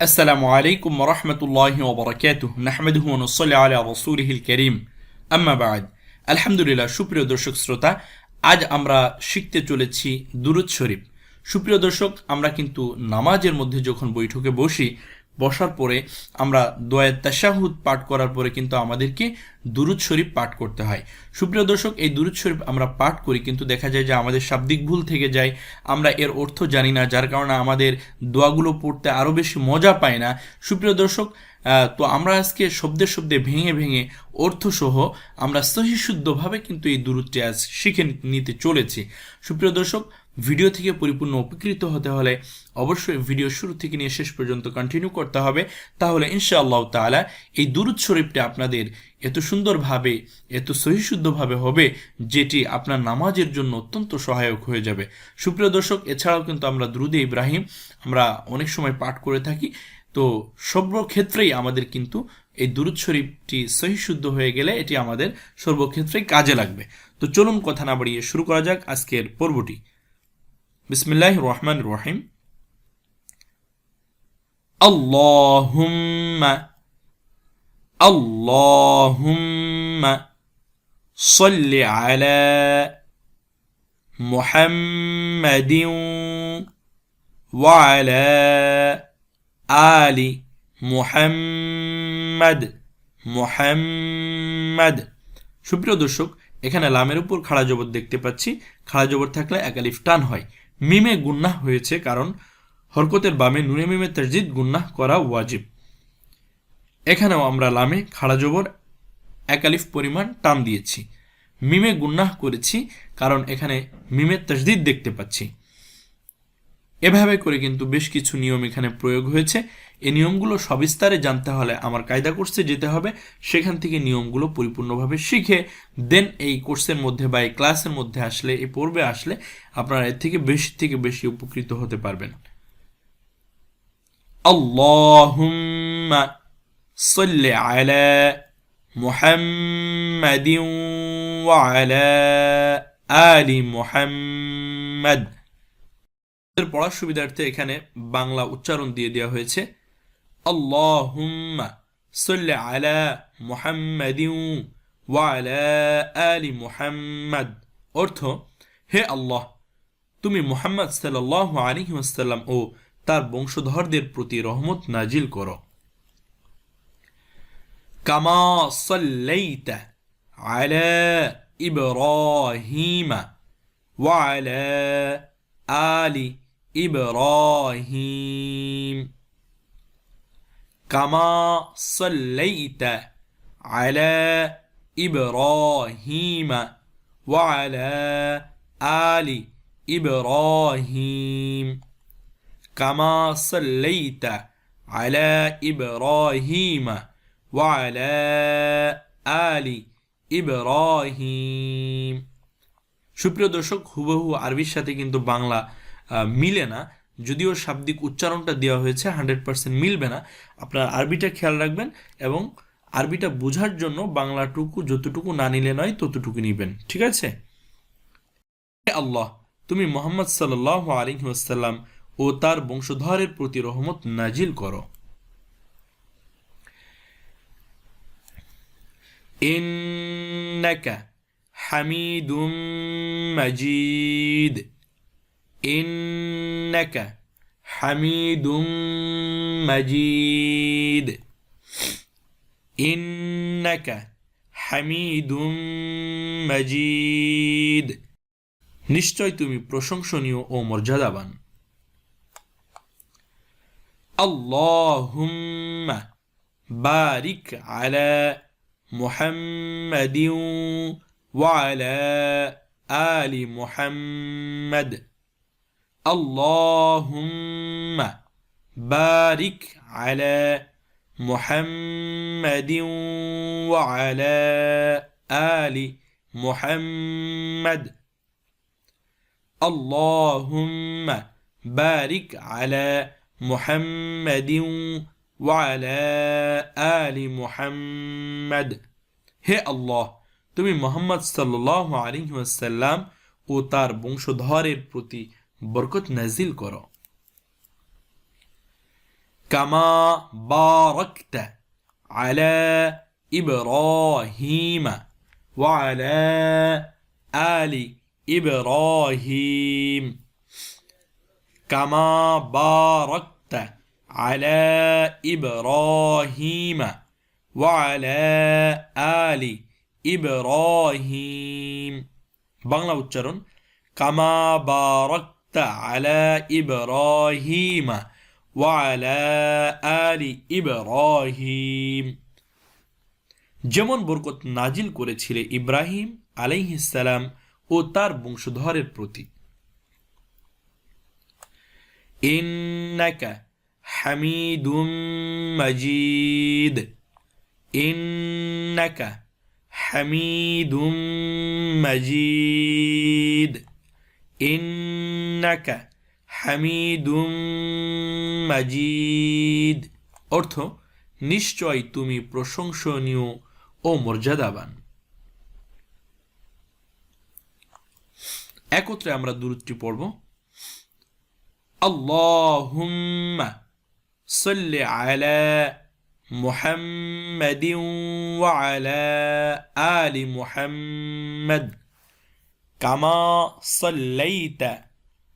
আসসালামু আলাইকুম نحمده ونصلي على رسوله الكريم أما بعد الحمد আলহামদুলিল্লাহ সুপ্রিয় দর্শক শ্রোতা, আজ আমরা শিখতে চলেছি দুরুদ শরীফ। সুপ্রিয় দর্শক, আমরা কিন্তু নামাজের মধ্যে যখন বৈঠকে বসি বসার পরে আমরা দোয়ায় তাশাহুদ পাঠ করার পরে কিন্তু আমাদেরকে দুরুদ শরীফ পাঠ করতে হয়। সুপ্রিয় দর্শক, এই দুরুদ শরীফ আমরা পাঠ করি কিন্তু দেখা যায় যে আমাদের শাব্দিক ভুল থেকে যায়। আমরা এর অর্থ জানি না, যার কারণে আমাদের দোয়াগুলো পড়তে আরও বেশি মজা পায় না। সুপ্রিয় দর্শক তো আমরা আজকে শব্দে শব্দে ভেঙে ভেঙে অর্থসহ আমরা সহিশুদ্ধভাবে কিন্তু এই দূরত্বে আজ শিখে নিতে চলেছি। সুপ্রিয় দর্শক ভিডিও থেকে পরিপূর্ণ উপকৃত হতে হলে অবশ্যই ভিডিও শুরু থেকে নিয়ে শেষ পর্যন্ত কন্টিনিউ করতে হবে। তাহলে ইনশাআল্লাহ তাআলা এই দুরুদ শরীফটা আপনাদের এত সুন্দরভাবে, এত সহিশুদ্ধভাবে হবে, যেটি আপনার নামাজের জন্য অত্যন্ত সহায়ক হয়ে যাবে। সুপ্রিয় দর্শক, এছাড়াও কিন্তু আমরা দ্রুদে ইব্রাহিম আমরা অনেক সময় পাঠ করে থাকি। তো সর্বক্ষেত্রেই আমাদের কিন্তু এই দুরুদ শরীফটি সহিশুদ্ধ হয়ে গেলে এটি আমাদের সর্বক্ষেত্রেই কাজে লাগবে। তো চলুন কথা না বাড়িয়ে শুরু করা যাক আজকের পর্বটি। বিসমিল্লাহ রহমান রহিম আল্লাহুম্মা আল্লাহুম্মা صل على محمد وعلى آل মুহাম্মাদ মুহাম্মাদ সুপ্রিয় দর্শক এখানে লামের উপর খাড়া জবর দেখতে পাচ্ছি খাড়া জবর থাকলে একালিফ টান হয় মিমে গুন্নাহ হয়েছে কারণ হরকতের বামে নুনে মিমে তসজিদ গুন্নাহ করা ওয়াজিব। এখানেও আমরা লামে, খাড়া জবর একালিফ পরিমাণ টান দিয়েছি। মিমে গুন্নাহ করেছি কারণ এখানে মিমে তসদিদ দেখতে পাচ্ছি। এভাবে করে কিন্তু বেশ কিছু নিয়ম এখানে প্রয়োগ হয়েছে। এই নিয়মগুলো সবিস্তারে জানতে হলে আমার কায়দা কোর্সে যেতে হবে সেখান থেকে নিয়মগুলো পরিপূর্ণভাবে শিখে দেন এই কোর্সের মধ্যে বা এই ক্লাসের মধ্যে আসলে এই পর্বে আসলে আপনারা এর থেকে বেশি থেকে বেশি উপকৃত হতে পারবেন আল্লাহুম্মা صل على محمد وعلى آل محمد এর পড়ার সুবিধার্থে এখানে বাংলা উচ্চারণ দিয়ে দেওয়া হয়েছে আল্লাহুম্মা সাল্লি আলা মুহাম্মাদিন ওয়া আলা আলি মুহাম্মাদ অর্থ, হে আল্লাহ, তুমি মুহাম্মদ সাল্লাল্লাহু আলাইহি ওয়াসাল্লাম ও তার বংশধরদের প্রতি রহমত নাজিল করো। কামা সাল্লাইতা আলা ইব্রাহিম ওয়া আলা কামা সাল্লাইতা আলা ইব্রাহিমা ওয়া আলা আলি ইব্রাহিম কামা সাল্লাইতা আলা ইব্রাহিমা ওয়া আলা আলি ইব্রাহিম সুপ্রিয় দর্শক, হুবহু আরবির সাথে কিন্তু বাংলা মিলে না। যদিও শাব্দিক উচ্চারণটা দেওয়া হয়েছে হান্ড্রেড পার্সেন্ট মিলবে না। আপনার আরবিটা খেয়াল রাখবেন এবং আরবিটা বোঝার জন্য বাংলাটুকু যতটুকু না নিলে নয়, ততটুকু নিবেন, ঠিক আছে? আল্লাহ, তুমি মোহাম্মদ সাল্লাহ আলিহাসাল্লাম ও তার বংশধরের প্রতি রহমত নাজিল করো। ইন্নাকা হামিদুম মাজিদ। ইন্নাকা হামিদুম মজিদ ইন্নাকা হামিদুম মজিদ নিশ্চয় তুমি প্রশংসনীয় ও মর্যাদাবান। আল্লাহুম্মা বারিক আলা মুহাম্মাদিউ ওয়া আলা আলি মুহাম্মাদ। اللهم بارك على محمد وعلى آل محمد اللهم بارك على محمد وعلى آل محمد হে আল্লাহ তুমি মোহাম্মদ সাল্লাহ আলিহি ওয়াসাল্লাম ও তার বংশধরের প্রতি বরকত নাজিল করো কামা বারাকত আলা ইব্রাহিম ওয়া আলা আলি ইব্রাহিম কামা বারাকত আলা ইব্রাহিম ওয়া আলা আলি ইব্রাহিম বাংলা উচ্চারণ কামা বারাক আলা ইব্রাহিম ওয়ালা আলি ইব্রাহিম যেমন বরকত নাজিল করেছিলে ইব্রাহিম আলাইহিসালাম ও তার বংশধরের প্রতি। ইন্নাকা হামিদুম মজিদ। ইন্নাকা হামিদুম মজিদ। ইন্নাকা হামিদুম মজিদ অর্থ নিশ্চয় তুমি প্রশংসনীয় ও মর্যাদাবান একত্রে আমরা দূরত্বটি পড়ব আল্লাহুম্মা সাল্লি আলা محمد وعلى آل محمد كما صليت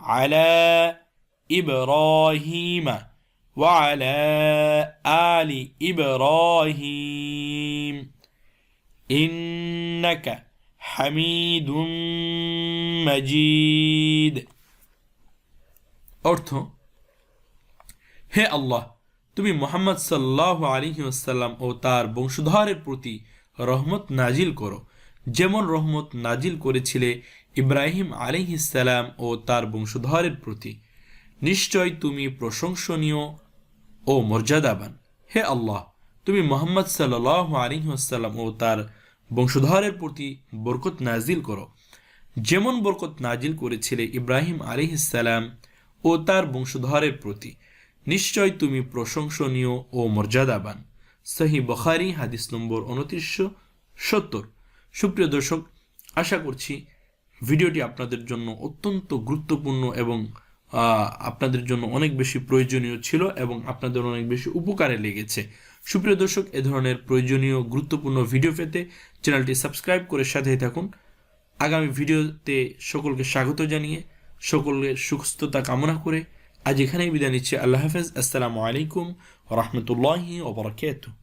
على إبراهيم وعلى آل إبراهيم إنك حميد مجيد অর্থ হে আল্লাহ তুমি মোহাম্মদ সাল্লাহ আলিহি আসাল্লাম ও তার বংশধরের প্রতি রহমত নাজিল করো যেমন রহমত নাজিল করেছিলে ইব্রাহিম আলিহিসাল্লাম ও তার বংশধরের প্রতি নিশ্চয় তুমি প্রশংসনীয় ও মর্যাদাবান। হে আল্লাহ, তুমি মোহাম্মদ সাল্লাহ আলিহাসাল্লাম ও তার বংশধরের প্রতি বরকত নাজিল করো। যেমন বরকত নাজিল করেছিলে ইব্রাহিম আলিহিসাল্লাম ও তার বংশধরের প্রতি, নিশ্চয় তুমি প্রশংসনীয় ও মর্যাদাবান। সহি বখারি, হাদিস নম্বর উনত্রিশশো সত্তর। সুপ্রিয় দর্শক, আশা করছি ভিডিওটি আপনাদের জন্য অত্যন্ত গুরুত্বপূর্ণ এবং আপনাদের জন্য অনেক বেশি প্রয়োজনীয় ছিল এবং আপনাদের অনেক বেশি উপকারে লেগেছে। সুপ্রিয় দর্শক, এ ধরনের প্রয়োজনীয়, গুরুত্বপূর্ণ ভিডিও পেতে চ্যানেলটি সাবস্ক্রাইব করে সাথেই থাকুন। আগামী ভিডিওতে সকলকে স্বাগত জানিয়ে সকলের সুস্থতা কামনা করে আজ এখানেই বিদায় নিচ্ছি। আল্লাহ হাফেজ। আসসালামু আলাইকুম রহমতুল্লাহি ওবরাকাতুহ